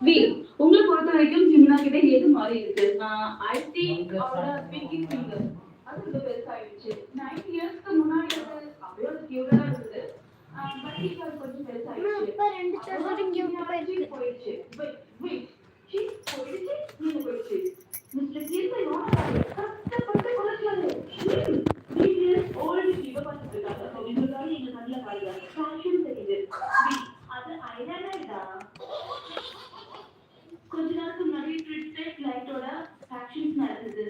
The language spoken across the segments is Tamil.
வி உங்களை பொறுத்த வரைக்கும் ஜிம்னா கிட்ட எது மாறி இருக்கு? ஐ திங்க் அவரோட பிங்கி ஃபிங்கர் அது ரொம்ப பெருசாயிடுச்சு நைன் இயர்ஸ்க்கு முன்னாடி அது ஒரு கியூட்டா இருந்தது. பட் இப்போ அது கொஞ்சம் பெருசாயிடுச்சு இப்ப ரெண்டு சதுரம் போயிடுச்சு. போயிடுச்சு நீங்க போயிடுச்சு மிஸ்டர் கீர்த்தி கஷ்டப்பட்டு குறைச்சாரு வீட்டில் ஓல்டு ஜீவ பார்த்துட்டு இருக்காங்க சொல்லிட்டு எங்க கண்ணில் காடுறாங்க ஃபேஷன் தெரியுது Wait, அது ஐலாண்டா கொஞ்ச நாளுக்கு முன்னாடி ட்விட்டர் லைட்டோட ஃபேக்ஷன்ஸ் நடந்தது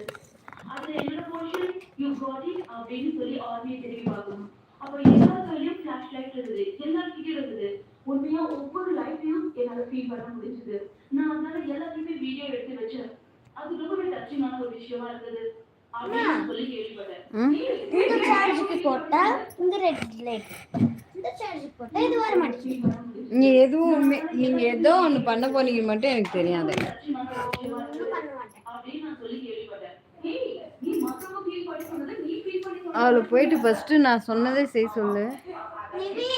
அது என்னோட போர்ஷன் யூ காட் இட் அப்படின்னு சொல்லி ஆர்மியை திரும்பி பார்க்கணும் அப்போ எல்லா கையிலும் ஃபிளாஷ் லைட் இருந்தது எல்லாருக்கிட்டையும் இருந்தது உண்மையா ஒவ்வொரு லைட்டையும் என்னால ஃபீல் பண்ண முடிஞ்சது நான் அதனால எல்லாத்தையுமே வீடியோ எடுத்து வச்சேன் அது ரொம்பவே டச்சிங்கான ஒரு விஷயமா ம்? இந்த சார்ஜுக்கு போட்டா இந்த ரெட் லைட் இந்த சார்ஜுக்கு போட்டா இது வர மாட்டேங்குது. நீ எதுவுமே நீங்க ஏதோ ஒன்று பண்ண போறீங்க மட்டும் எனக்கு தெரியாது. அவளை போயிட்டு ஃபர்ஸ்ட் நான் சொன்னதே செய் சொல்லு. நிவி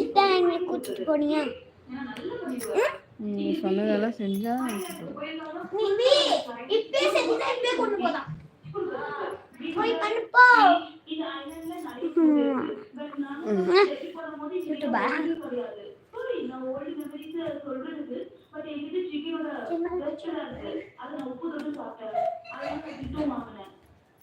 அம்மா நீ சொன்ன அம்மா சொல்லி சொல்லுங்க செஞ்சதா அம்மா கொடுக்குறாங்க அதே போல சியாம் கிட்ட கொண்டு கூடாது ம் குச்சிட்டா என்ன குச்சிட்டு போனியா நீ சொன்னதெல்லாம் செஞ்சா இப்பே செஞ்சதா இப்பே கொண்டு போதா போய் பண்ணுப்போ ஐலாண்ட்ல நிறைய food இருக்கு. But நானும் செட்டி போடும்போது இது யூடியூபா? எனக்கு தெரியாது. Sorry, நான் old memories அ சொல்றதுக்கு, but என்கிட்ட chicken-ஓட breast எல்லாம் இருக்கு. அதை நான் உப்பு தொட்டு சாப்பிட்டேன். அதை நான் திட்டம் வாங்கினேன்.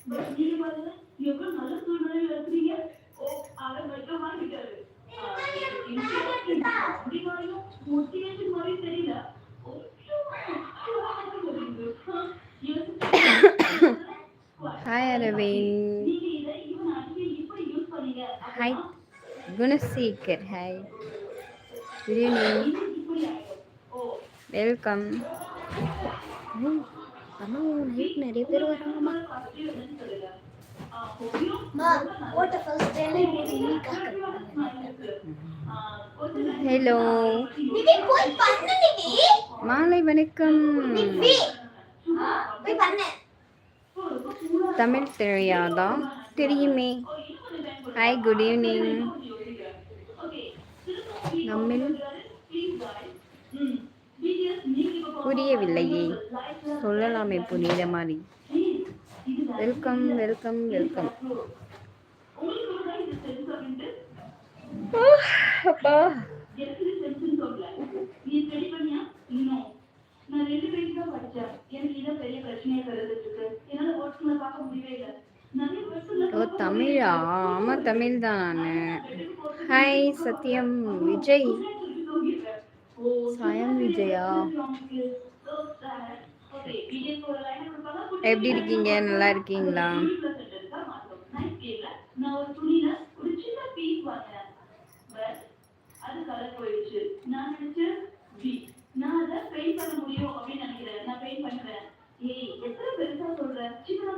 But நீங்க பாருங்க, எவ்வளவு நல்ல சூழ்நிலையில இருக்கிறீங்க. ஓ, அதை மட்டும் வாங்கிட்டாரு. ஆ, எனக்கு அப்படி மாதிரியும் motivation மாதிரி தெரியல. கொஞ்சம் வருது. ஆ, எனக்கு ஹாய் அரவிந்த் நீங்க இதை even அடிக்கடி இப்படி யூஸ் பண்ணீங்க hi Gunasekar hi good evening welcome அம்மா நைட் நிறைய பேர் வராங்கம்மா. ஹலோ மாலை வணக்கம். தமிழ் தெரியாதா? தெரியுமே. ஹாய் குட் ஈவினிங் நம்மில் புரியவில்லையே. சொல்லலாமே புரியுற மாதிரி வெல்கம் வெல்கம் வெல்கம். அப்பா. நான் ரெண்டு பேருக்கு தான் படிச்சேன் எனக்கு இதான் பெரிய பிரச்சனையா கருதுட்டு இருக்கு. என்னால ஒர்க்ஸ்ல பார்க்க முடியவே இல்லை. ஓ தமிழா? ஆமா தமிழ் தான் நான். ஹாய் சத்யம். விஜய். சாயம் விஜயா? எப்படி இருக்கீங்க? நல்லா இருக்கீங்களா? நான் அதை பெயிண்ட் பண்ண முடியும் அப்படின்னு நினைக்கிறேன். நான் பெயிண்ட் பண்றேன் ஏய் எத்தனை பெருசா சின்னதா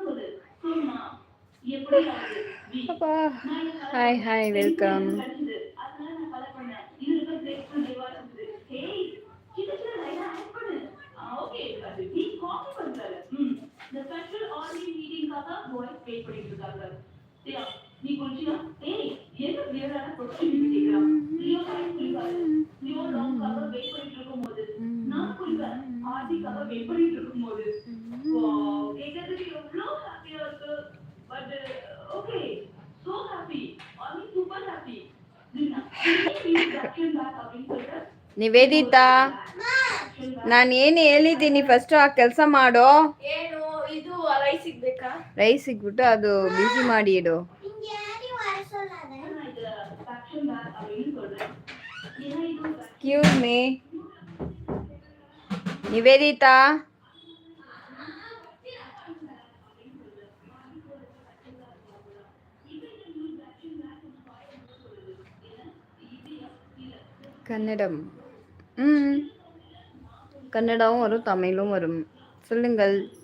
அப்பா. ஹாய் ஹாய் வெல்கம் நான் ஆர்டிக்காக வெயிட் பண்ணிட்டு ஹாப்பியா இருக்கு But uh, okay, so happy. I mean, super happy. Nivedita ನಾನು ಏನು ಹೇಳಿದ್ದೀನಿ ಫಸ್ಟ್ ಆ ಕೆಲಸ ಮಾಡೋ? ಏನು ಇದು ರೈಸ್ ರೈಸ್ ಸಿಗ್ಬಿಟ್ಟು ಅದು ಬಿಸಿ ಮಾಡಿ ಇಡು. Excuse me Nivedita? கன்னடம். ம். கன்னடாவும் வரும் தமிழும் வரும். சொல்லுங்கள்.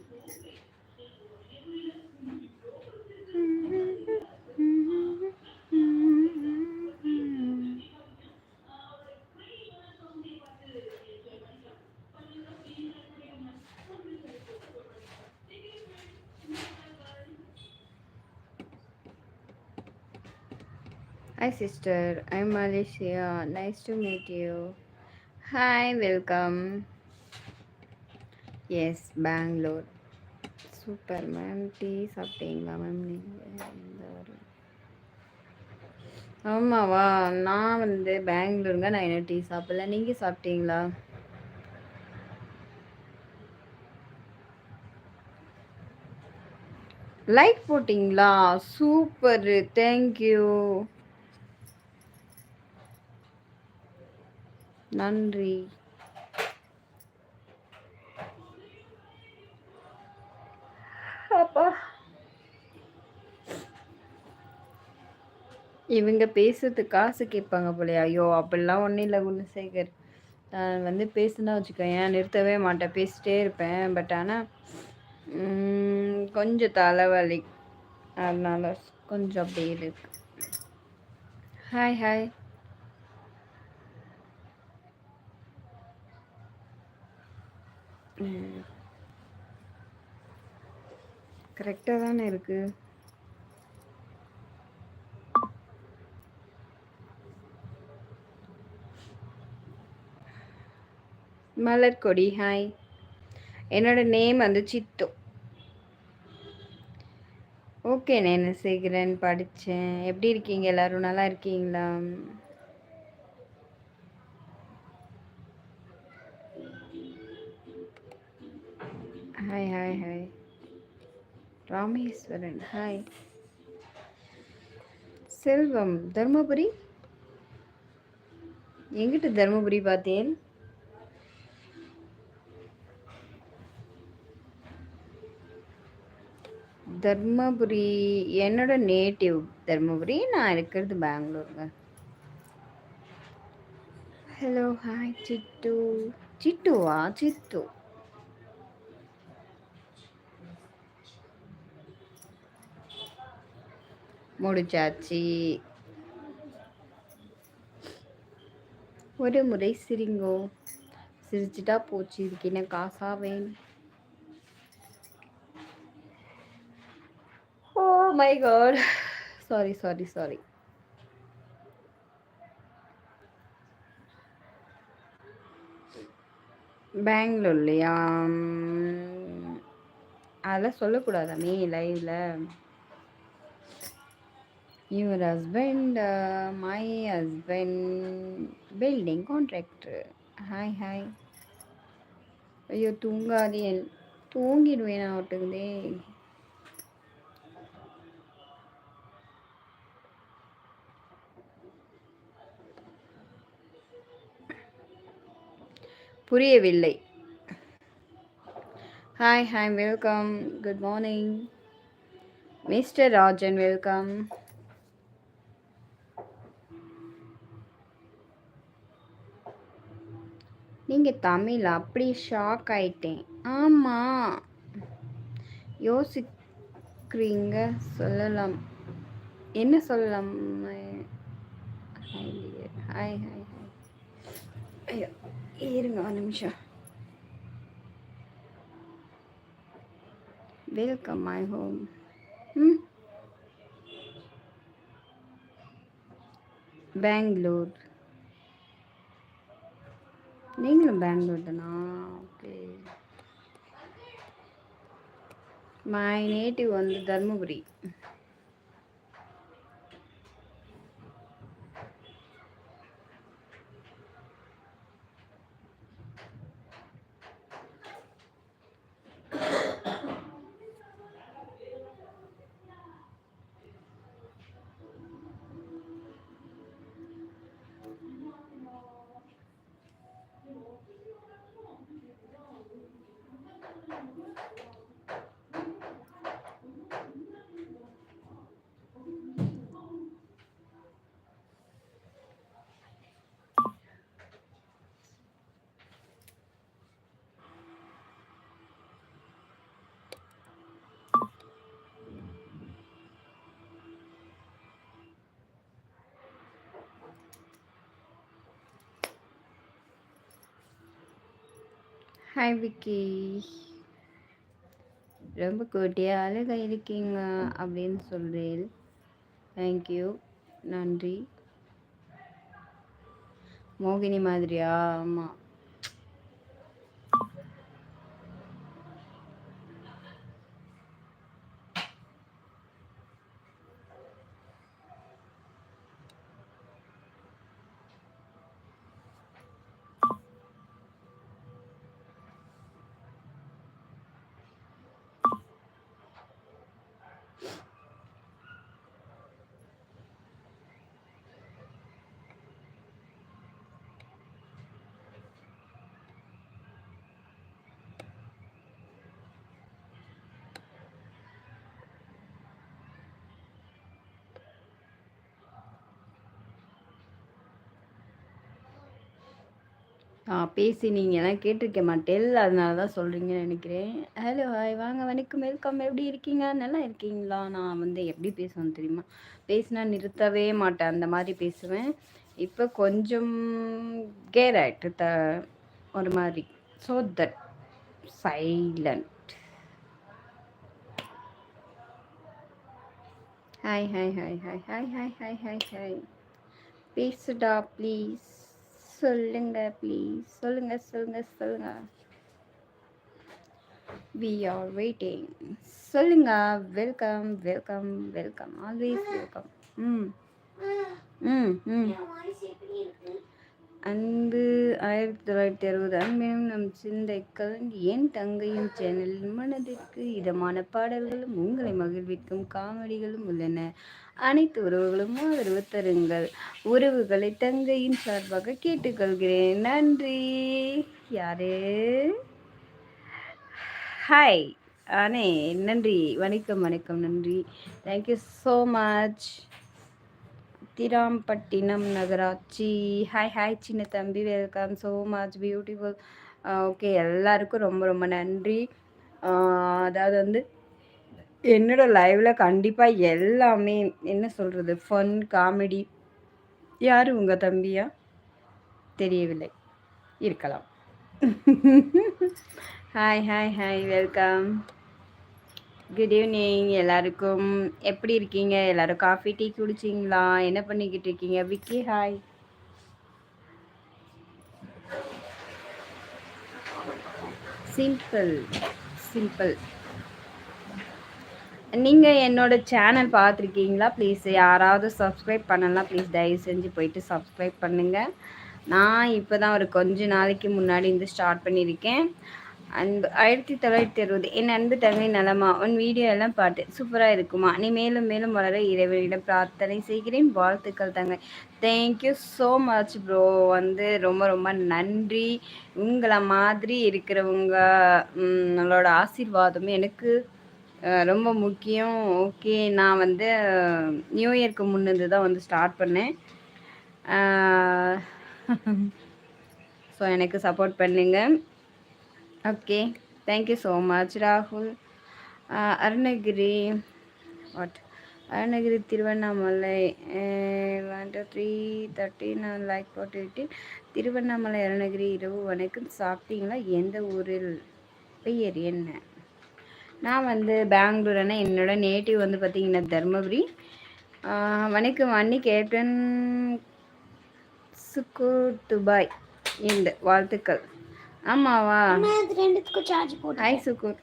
Hi, sister. I'm Malaysia. Nice to meet you. Hi, welcome. Yes, Bangalore. Super ma'am tea சாப்பிட்டீங்களா மேம் நீங்கள் ஆமாவா நான் வந்து பெங்களூருங்க நான் என்ன டீ சாப்பிடல நீங்கள் சாப்பிட்டீங்களா லைக் போட்டிங்களா சூப்பர் தேங்க்யூ நன்றி. அப்பா. இவங்க பேசுறதுக்கு காசு கேட்பாங்க போலயா. ஐயோ அப்படிலாம் ஒன்றும் இல்லை குணசேகர். நான் வந்து பேசுனா வச்சுக்கோயேன். நிறுத்தவே மாட்டேன். பேசிட்டே இருப்பேன். பட் ஆனால் கொஞ்சம் தலைவலி. அதனால கொஞ்சம் அப்படி இருக்கு. ஹாய் ஹாய் கரெக்டாக தானே இருக்கு. மலர்கொடி ஹாய் என்னோட நேம் வந்து சித்து. ஓகே நான் சேகரன் படித்தேன் எப்படி இருக்கீங்க? எல்லாரும் நல்லா இருக்கீங்களா? Hi hi hi Rameswaran hi Selvam Dharmapuri? எங்கிட்ட தர்மபுரி பார்த்தேன்? தர்மபுரி என்னோட நேட்டிவ் தர்மபுரி. நான் இருக்கிறது பெங்களூருங்க. ஹலோ ஹாய் சிட்டு. சிட்டுவா? சித்து முடிச்சாச்சு ஒரு முறை சிரிங்கோ. சிரிச்சிட்டா போச்சு. இதுக்கு என்ன காசா வேணும்? ஓ my God. Sorry sorry sorry பெங்களூர்லையா? அதெல்லாம் சொல்லக்கூடாதாமே லைவ்ல. Your husband my husband building contractor hi hi ஐயோ தூங்காதே. தூங்கிடுவேன் நான் ஒட்டுக்குதே புரியவில்லை. Hi hi welcome good morning mister Rajan welcome நீங்கள் தமிழ் அப்படி ஷாக் ஆயிட்டேன். ஆமாம் யோசிக்கிறீங்க? சொல்லலாம். என்ன சொல்லலாம்? ஹாய் ஹாய் ஹாய் ஐயோ இருங்க ஒரு நிமிஷம். வெல்கம் மை ஹோம் ம்? பெங்களூர் நீங்களும் பெங்களூர் தானா ஓகே மை நேட்டிவ் வந்து தருமபுரி. ஹாய் விக்கி ரொம்ப கோட்டியாக அழகாக இருக்கீங்க அப்படின்னு சொல்கிறேன் தேங்க்யூ நன்றி. மோகினி மாதிரியா? ஆமாம் பேசி நீங்கள் எல்லாம் கேட்டிருக்க மாட்டேன் அதனால தான் சொல்கிறீங்கன்னு நினைக்கிறேன். ஹலோ ஹாய் வாங்க வணக்கம் வெல்கம் எப்படி இருக்கீங்க? நல்லா இருக்கீங்களா? நான் வந்து எப்படி பேசுவேன் தெரியுமா? பேசினா நிறுத்தவே மாட்டேன். அந்த மாதிரி பேசுவேன். இப்போ கொஞ்சம் கேர் ஆகிட்டு த ஒரு மாதிரி. So that silent hi hi hi hi hi hi hi hi hi பேசுடா ப்ளீஸ் சொல்லுங்க ப்ளீஸ் சொல்லுங்க சொல்லுங்க சொல்லுங்க. வி ஆர் வெயிட்டிங் சொல்லுங்க. Welcome welcome welcome always welcome ம். ம் ம். அன்பு ஆயிரத்தி தொள்ளாயிரத்தி அறுபது அன்பினும் நம் சிந்தைக்கள் என் தங்கையும் சேனலில் மனதிற்கு இதமான பாடல்களும் உங்களை மகிழ்விக்கும் காமெடிகளும் உள்ளன. அனைத்து உறவுகளும் ஆதரவு தருங்கள். உறவுகளை தங்கையின் சார்பாக கேட்டுக்கொள்கிறேன். நன்றி. யாரு? ஹாய் அண்ணே நன்றி. வணக்கம் வணக்கம் நன்றி. தேங்க்யூ ஸோ மச் திராம்பட்டினம் நகராட்சி. ஹாய் ஹாய் சின்ன தம்பி. Welcome so much beautiful okay எல்லாருக்கும் ரொம்ப ரொம்ப நன்றி. அதாவது வந்து என்னோட லைவில் கண்டிப்பாக எல்லாமே என்ன சொல்கிறது ஃபன் காமெடி யார் உங்கள் தம்பியா? தெரியவில்லை. இருக்கலாம். Hi hi hi welcome good evening எல்லாருக்கும். எப்படி இருக்கீங்க? எல்லாரும் காஃபி டீ குடிச்சிங்களா? என்ன பண்ணிக்கிட்டு இருக்கீங்க? விக்கி ஹாய் சிம்பிள் சிம்பிள் நீங்கள் என்னோட சேனல் பார்த்துருக்கீங்களா? ப்ளீஸ் யாராவது சப்ஸ்கிரைப் பண்ணலாம் ப்ளீஸ் தயவு செஞ்சு போயிட்டு சப்ஸ்கிரைப் பண்ணுங்கள் நான் இப்போ தான் ஒரு கொஞ்ச நாளைக்கு முன்னாடி இருந்து ஸ்டார்ட் பண்ணியிருக்கேன். அன்பு ஆயிரத்தி தொள்ளாயிரத்தி அறுபது என் அன்பு தங்கை நலமா? உன் வீடியோ எல்லாம் பாட்டு சூப்பராக இருக்குமா? நீ மேலும் மேலும் வளர இறைவனிடம் பிரார்த்தனை செய்கிறேன். வாழ்த்துக்கள் தங்கை. தேங்க்யூ ஸோ மச் ப்ரோ வந்து ரொம்ப ரொம்ப நன்றி. உங்களை மாதிரி இருக்கிறவங்க ம், ஆசீர்வாதம் எனக்கு ரொம்ப முக்கியம். ஓகே நான் வந்து நியூ இயர்க்கு முன்னது தான் வந்து ஸ்டார்ட் பண்ணேன். ஸோ எனக்கு சப்போர்ட் பண்ணுங்கள் ஓகே தேங்க்யூ ஸோ மச் ராகுல். Arunagiri what Arunagiri Tiruvannamalai one two three thirty நான் லைக் போட்டுவிட்டு திருவண்ணாமலை அருணகிரி இரவு வணக்கம். சாப்பிட்டீங்களா? எந்த ஊரில்? பெயர் என்ன? நான் வந்து பெங்களூர் அண்ணா என்னோட நேட்டிவ் வந்து பார்த்தீங்கன்னா தருமபுரி. வணக்கம் அண்ணி கேப்டன் சுக்கூர் துபாய் இந்த வாழ்த்துக்கள். ஆமாவா? ரெண்டுத்துக்கும் சார்ஜ் போட்டு ஹாய் சுக்கூர்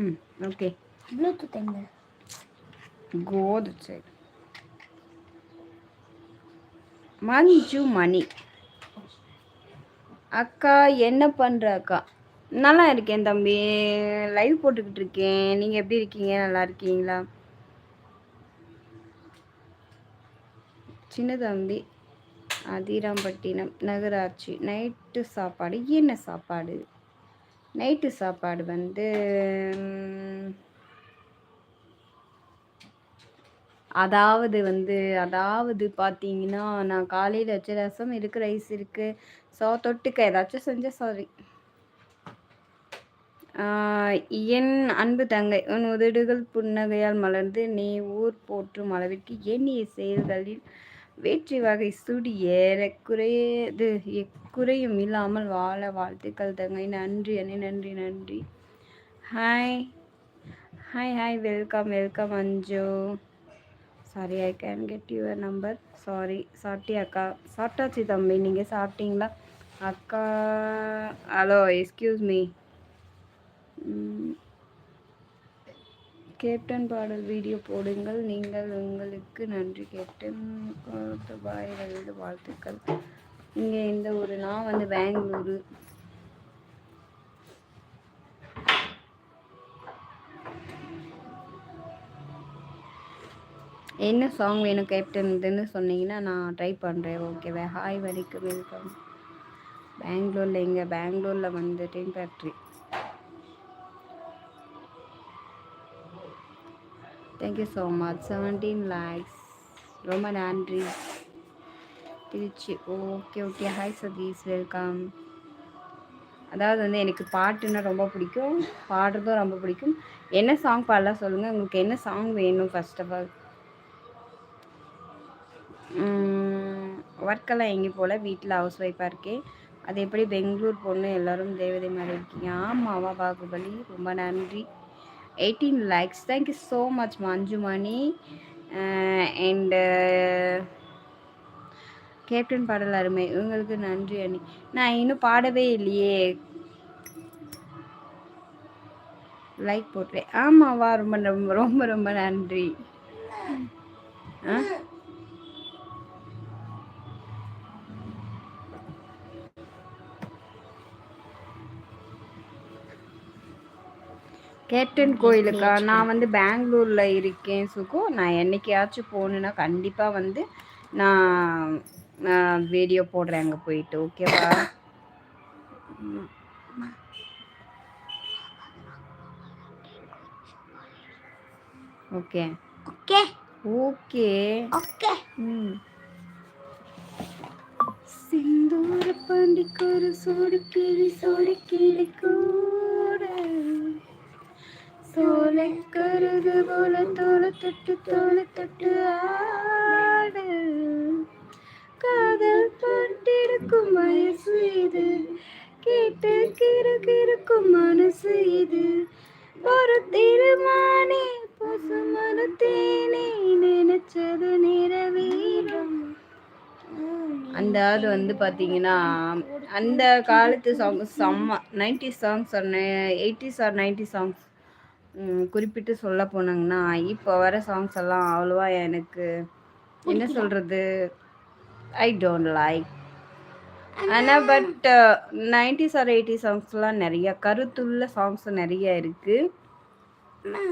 ம் ஓகே ப்ளூடூத் எங்க? கோது சைடு மஞ்சு மணி அக்கா என்ன பண்ணுற அக்கா? நல்லா இருக்கேன் தம்பி. லைவ் போட்டுக்கிட்டு இருக்கேன். நீங்கள் எப்படி இருக்கீங்க? நல்லா இருக்கீங்களா? சின்ன தம்பி. அதிராம்பட்டினம் நகராட்சி. நைட்டு சாப்பாடு. என்ன சாப்பாடு? நைட்டு சாப்பாடு வந்து அதாவது வந்து அதாவது பார்த்தீங்கன்னா நான் காலையில் வச்ச ரசம் இருக்குது ரைஸ் இருக்குது ஸோ தொட்டுக்க ஏதாச்சும் செஞ்சால் சாரி என் அன்பு தங்கை உன் உதடுகள் புன்னகையால் மலர்ந்து நீ ஊர் போற்றும் அளவிற்கு எண்ணிய செயல்களில் வேற்றி வகை சுடி ஏறக்குறையது எக்குறையும் இல்லாமல் வாழ வாழ்த்துக்கள் தங்கை. நன்றி அண்ணே நன்றி நன்றி. Hi hi hi welcome welcome Anju. Sorry I can get your number sorry சாப்பிட்டி அக்கா. சாப்பிட்டாச்சு தம்பி நீங்கள் சாப்பிட்டீங்களா? அக்கா ஹலோ எஸ்கியூஸ் மீ கேப்டன் பாடல் வீடியோ போடுங்கள். நீங்கள் உங்களுக்கு நன்றி கேப்டன். பாய் வாழ்த்துக்கள். இங்கே இந்த ஊர் நான் வந்து பெங்களூரு. என்ன சாங் வேணும் கேப்டன் இதுன்னு சொன்னீங்கன்னா நான் ட்ரை பண்ணுறேன் ஓகேவா ஹாய் வரைக்கும் வெல்கம் பெங்களூரில் இங்கே பெங்களூரில் வந்து team factory thank you so much seventeen likes ரொம்ப நன்றி. Trichy. Okay okay hi Sathish welcome அதாவது வந்து எனக்கு பாட்டுன்னா ரொம்ப பிடிக்கும். பாடுறதும் ரொம்ப பிடிக்கும். என்ன சாங் பாடலாம் சொல்லுங்கள் உங்களுக்கு என்ன சாங் வேணும் ஃபர்ஸ்ட் ஆஃப் ஆல் ஒர்க்கெல்லாம் எங்கேயும் போல் வீட்டில் ஹவுஸ் ஒய்ஃபாக இருக்கேன். அது எப்படி? பெங்களூர் பொண்ணு. எல்லோரும் தேவதை மாதிரி இருக்கீங்க. ஆமாவா பாகுபலி ரொம்ப நன்றி. Eighteen likes thank you so much Manjumani and captain பாடல் அருமை உங்களுக்கு நன்றி அண்ணி நான் இன்னும் பாடவே இல்லையே லைக் போட்டுறேன் ஆமாவா ரொம்ப ரொம்ப ரொம்ப ரொம்ப நன்றி ஆ கேப்டன் கோயிலுக்கா? நான் வந்து பெங்களூரில் இருக்கேன் சுகு. நான் என்னைக்காச்சும் போகணுன்னா கண்டிப்பாக வந்து நான் வீடியோ போடுறேன் அங்கே போயிட்டு ஓகேவா ஓகே ஓகே ஓகே ஓகே ம். சிந்தூர பாண்டிக்கொரு சோடி கிளி சோடி கிளி தோலை கருது போல தோலை தொட்டு தோலை தொட்டு ஆடு. காதல் பட்டிருக்கும் வயசு இது. கேட்டு கிரு கிருக்கும் மனசு இது. ஒரு திருமானே பசு தேனே நினைச்சது நிறைவேறும். அந்த அது வந்து பார்த்தீங்கன்னா அந்த காலத்து சாங் செம்ம ninety songs eighties or ninety songs குறிப்பிட்டு சொல்ல போனாங்கன்னா இப்போ வர சாங்ஸ் எல்லாம் அவ்வளோவா எனக்கு என்ன சொல்கிறது ஐ டோன்ட் லைக் ஆனால் பட் நைன்டிஸ் ஆர் எயிட்டி சாங்ஸ்லாம் நிறைய கருத்துள்ள சாங்ஸ் நிறைய இருக்குது அண்ணா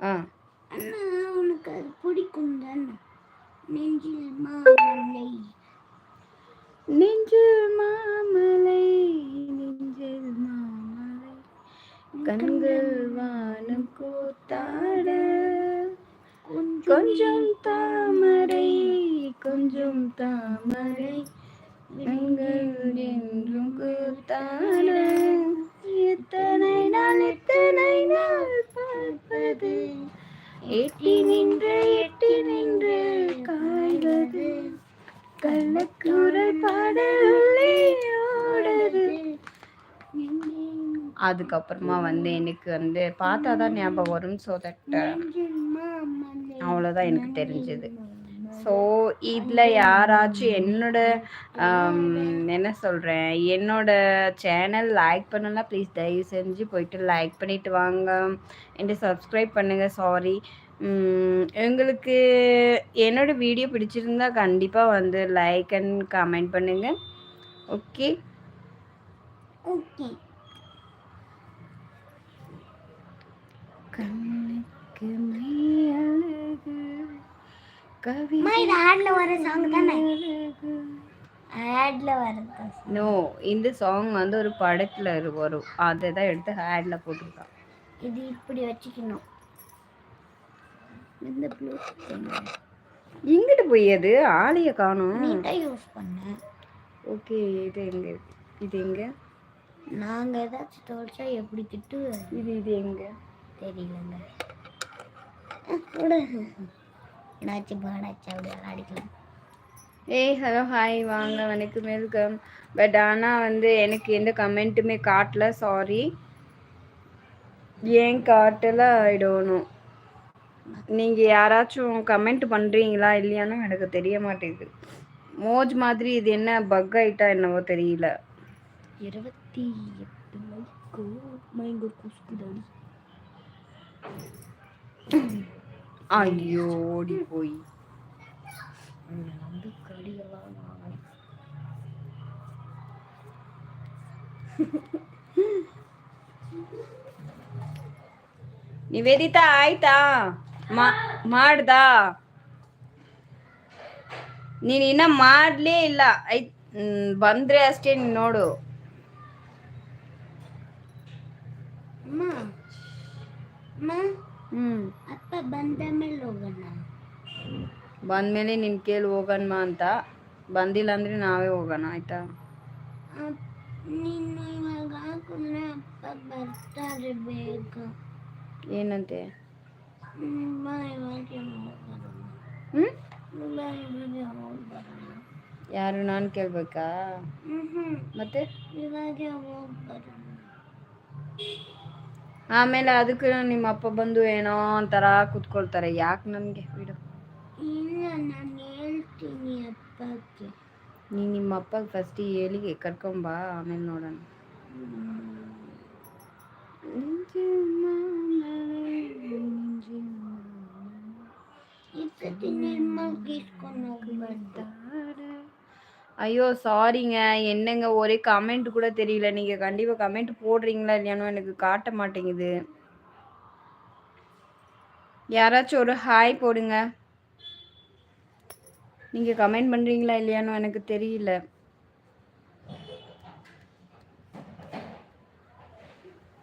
ஆ. உனக்கு பிடிக்கும் தானே? நெஞ்சில் மாமலை. நெஞ்சில் மாமலை நெஞ்சில் மாமலை கண்கள் வானம் கூத்தாட. கொஞ்சம் தாமரை கொஞ்சம் தாமரை. கண்கள் என்றும் கூத்தாட. எத்தனை நாள் எத்தனை நாள் பார்ப்பது? எட்டி நின்று எட்டி நின்று காய்வது கள்ளக்குரல் பாடலே ஓடுது அதுக்கப்புறமா வந்து எனக்கு வந்து பார்த்தா தான் ஞாபகம் வரும் ஸோ தட் uh, அவ்வளோதான் எனக்கு தெரிஞ்சது. ஸோ இதில் யாராச்சும் என்னோட um, என்ன சொல்கிறேன் என்னோட சேனல் லைக் பண்ணலாம் ப்ளீஸ் தயவு செஞ்சு போயிட்டு லைக் பண்ணிட்டு வாங்க. என்கிட்ட சப்ஸ்கிரைப் பண்ணுங்கள் சாரி உங்களுக்கு என்னோட வீடியோ பிடிச்சிருந்தா கண்டிப்பாக வந்து லைக் அண்ட் கமெண்ட் பண்ணுங்கள் ஓகே ஓகே கண்ணுக்கு மை அழகு கவி இது ஆட்ல வர சாங் தானே? ஆட்ல வரது? நோ இந்த சாங் வந்து ஒரு படத்துல இரு- வரும் அதை தான் எடுத்து ஹேட்ல போட்டிருக்கான் இது இப்படி வச்சுக்கணும். இந்த ப்ளூ எங்கிட்டு போய் அது ஆளைய காணும். நீ தான் யூஸ் பண்ண. ஓகே இது எங்க? இருக்கு? இது எங்க? நாங்க ஏதாச்சும் தொலைச்சா எப்படி திட்டு இது இது எங்க? தெரியலங்க. ஏதாச்சும் பாடாச்சு அப்படி விளையாடிக்கலாம். ஏய் ஹலோ ஹாய் வாங்க வணக்கம் வெல்கம் பட் ஆனால் வந்து எனக்கு எந்த கமெண்ட்டுமே காட்டல சாரி ஏன் காட்டல? நோ நீங்கள் யாராச்சும் கமெண்ட் பண்ணுறீங்களா இல்லையான்னு எனக்கு தெரிய மாட்டேங்குது. மோஜ் மாதிரி இது என்ன பக் ஆயிட்டா என்னவோ தெரியல. இருபத்தி எட்டு மைக்கு അയ്യോ ഓടിപ്പോയി ನಿವೇದಿತಾ ಆಯ್ತಾ? ಮಾಡ್ದ? ನೀನ್ ಇನ್ನ ಮಾಡ್ಲೇ ಇಲ್ಲ. ಐತ್ ಬಂದ್ರೆ ಅಷ್ಟೇ ನೋಡು. ಹ್ಮ್. ಅಪ್ಪ ಬಂದ ಮೇಲೆ ಹೋಗೋಣ. ಬಂದ್ಮೇಲೆ ನಿನ್ ಕೇಳಿ ಹೋಗಣ್ಮ ಅಂತ. ಬಂದಿಲ್ಲ ಅಂದ್ರೆ ನಾವೇ ಹೋಗೋಣ ಆಯ್ತಾ? ನೀನು ಇವಾಗ ಹಾಕಿದ್ರೆ ಅಪ್ಪ ಬರ್ತಾರೆ ಬೇಗ. ಏನಂತೆ? ಹ್ಮ್, ಯಾರು ನಾನು ಕೇಳ್ಬೇಕಾ? ಮತ್ತೆ? ಇವಾಗ ಹೋಗಿ ಬರೋಣ ಆಮೇಲೆ ಅದಕ್ಕೆ ನಿಮ್ಮ ಅಪ್ಪ ಬಂದು ಏನೋ ಒಂಥರ ಕುತ್ಕೊಳ್ತಾರೆ. ಯಾಕೆ ನನಗೆ? ಬಿಡು. ಇಲ್ಲ ನಾನು ಹೇಳ್ತೀನಿ ಅಪ್ಪಕ್ಕೆ ನೀ ನಿಮ್ಮ ಅಪ್ಪಗೆ ಫಸ್ಟ್ ಹೇಳಿಗೆ ಕರ್ಕೊಂಬಾ ಆಮೇಲೆ ನೋಡೋಣ. ಇಸ್ಕೊಂಡು ಹೋಗ್ಬಾರ್ದು. ஐயோ சாரிங்க என்னங்க ஒரே கமெண்ட் கூட தெரியல. நீங்க கண்டிப்பா கமெண்ட் போடுறீங்களா இல்லையானோ எனக்கு காட்ட மாட்டேங்குது. யாராச்சும் ஒரு ஹாய் போடுங்க. நீங்க கமெண்ட் பண்றீங்களா இல்லையானோ எனக்கு தெரியல.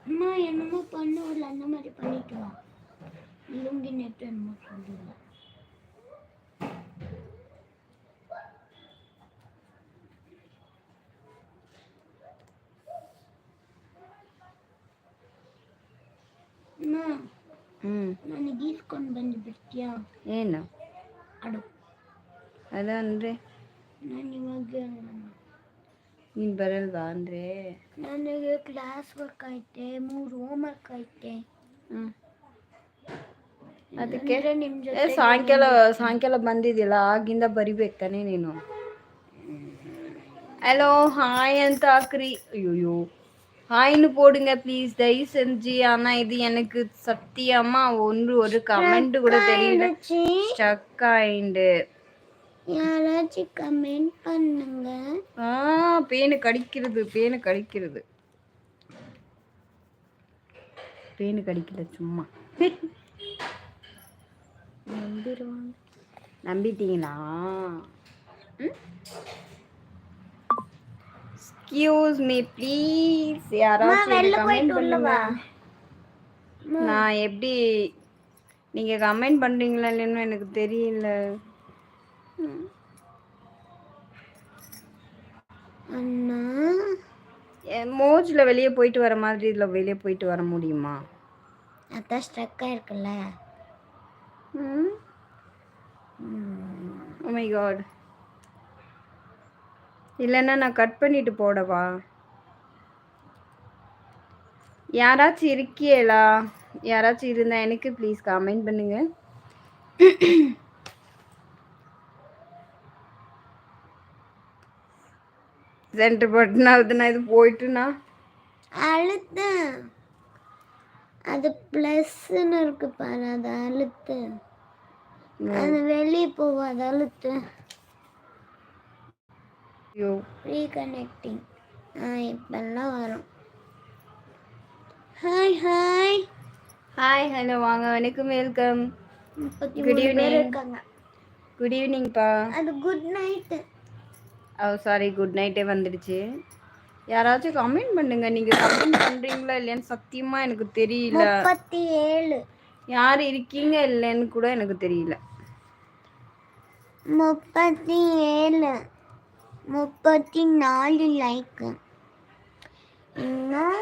அம்மா என்னமோ பண்ணுவல அந்த மாதிரி பண்ணிட்டு வா. லுங்கி நெட் என்னமோ சொல்லுங்க. ನನಗೆ ಈಸ್ಕೊಂಡು ಬಂದು ಬಿಡ್ತೀಯಾ? ಏನು? ಅಡು. ಅದ ಅಂದರೆ? ನಾನು ನೀನು ಬರಲ್ವಾ ಅಂದರೆ? ನನಗೆ ಕ್ಲಾಸ್ ವರ್ಕ್ ಐತೆ ಮೂರು ಹೋಮ್. ವರ್ಕ್ ಐತೆ ಅದಕ್ಕೆ ನಿಮ್ಗೆ ಸಾಯಂಕಾಲ ಸಾಯಂಕಾಲ ಬಂದಿದ್ದಿಲ್ಲ ಆಗಿಂದ ಬರಿಬೇಕು ತಾನೇ ನೀನು. ಹಲೋ ಹಾಯ್ ಅಂತ ಹಾಕ್ರಿ ಅಯ್ಯೋ ஹாய்னு போடுங்க ப்ளீஸ் தயவு செஞ்சு. ஆனா இது எனக்கு சத்தியமா ஒன்று ஒரு கமெண்ட் கூட தெரியல. ஸ்டக் ஆயிண்டு. யாராச்சும் கமெண்ட் பண்ணுங்க. ஆ பேனு கடிக்கிறது பேனு கடிக்கிறது. பேனு கடிக்கல சும்மா. நம்பிடுவாங்க. நம்பிட்டீங்களா? எக்ஸ்கியூஸ் மீ ப்ளீஸ் யாராச்சும் கமெண்ட் பண்ணுங்க. நான் எப்படி நீங்க கமெண்ட் பண்றீங்களா இல்லைன்னு எனக்கு தெரியல. அண்ணா. மோஜில் வெளியே போயிட்டு வர மாதிரி இதில் வெளியே போயிட்டு வர முடியுமா? அதான் ஸ்ட்ரக் ஆயிருக்குல்ல. ம். Oh my god. இல்லைன்னா நான் கட் பண்ணிட்டு போடவா? யாராச்சும் இருக்கியலா யாராச்சும் இருந்தா எனக்கு ப்ளீஸ் கமெண்ட் பண்ணுங்க. சென்டர் பட்டன் ஆகுதுன்னா இது போயிட்டுனா? அழுத்து. அது ப்ளஸ்ன்னு இருக்கு பாரு அதை அழுத்து. அது வெளியே போகாது அழுத்து. ஐயோ ரீகனெக்டிங் இப்பெல்லாம் வரும். ஹாய் ஹாய் ஹாய் ஹலோ வாங்க. வணக்கம் வெல்கம் பேர் evening. இருக்காங்க. குட் ஈவினிங்ப்பா அது good night oh sorry good நைட்டே வந்துடுச்சு. யாராச்சும் கமெண்ட் பண்ணுங்க. நீங்க கமெண்ட் பண்றீங்களா இல்லையான்னு சத்தியமா எனக்கு தெரியல. முப்பத்தி ஏழு. யார் இருக்கீங்க இல்லைன்னு கூட எனக்கு தெரியல. முப்பத்தி ஏழு. முப்பத்தி நாலு லைக்கு இன்னும்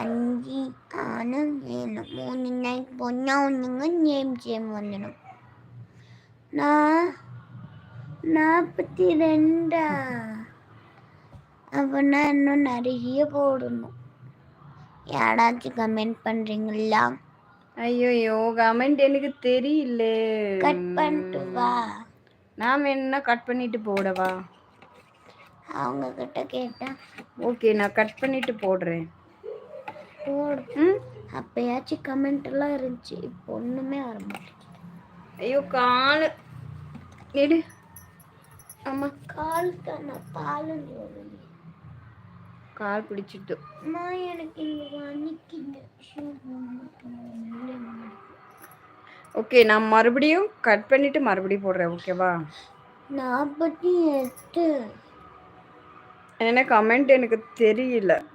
அஞ்சு ஆறு ஏழு மூணு லைக் பொண்ணா ஒன்றுங்க நேம் சேம் வந்துடும். நான் நாற்பத்தி ரெண்டா அப்படின்னா இன்னும் நிறைய போடணும். யாராச்சும் கமெண்ட் பண்ணுறீங்களா ஐயோ கமெண்ட் எனக்கு தெரியல. கட் பண்ணிட்டு வா. நான் வேணும்னா கட் பண்ணிட்டு போடவா? அவங்க கிட்ட கேட்டேன் ஓகே நான் கட் பண்ணிட்டு போடுறேன். போடு. ம்? அப்பயாச்சும் கமெண்ட் எல்லாம் இருந்துச்சு. இப்போ ஒண்ணுமே வர மாட்டேங்குது. ஐயோ காலு. எடு. நம்ம கால் தானே பால் வருது கால் பிடிச்சிட்டு. அம்மா எனக்கு இங்க. ஓகே நான் மறுபடியும் கட் பண்ணிட்டு மறுபடியும் போடுறேன். ஓகேவா? நாற்பத்தி எட்டு என்ன கமெண்ட் எனக்கு தெரியல.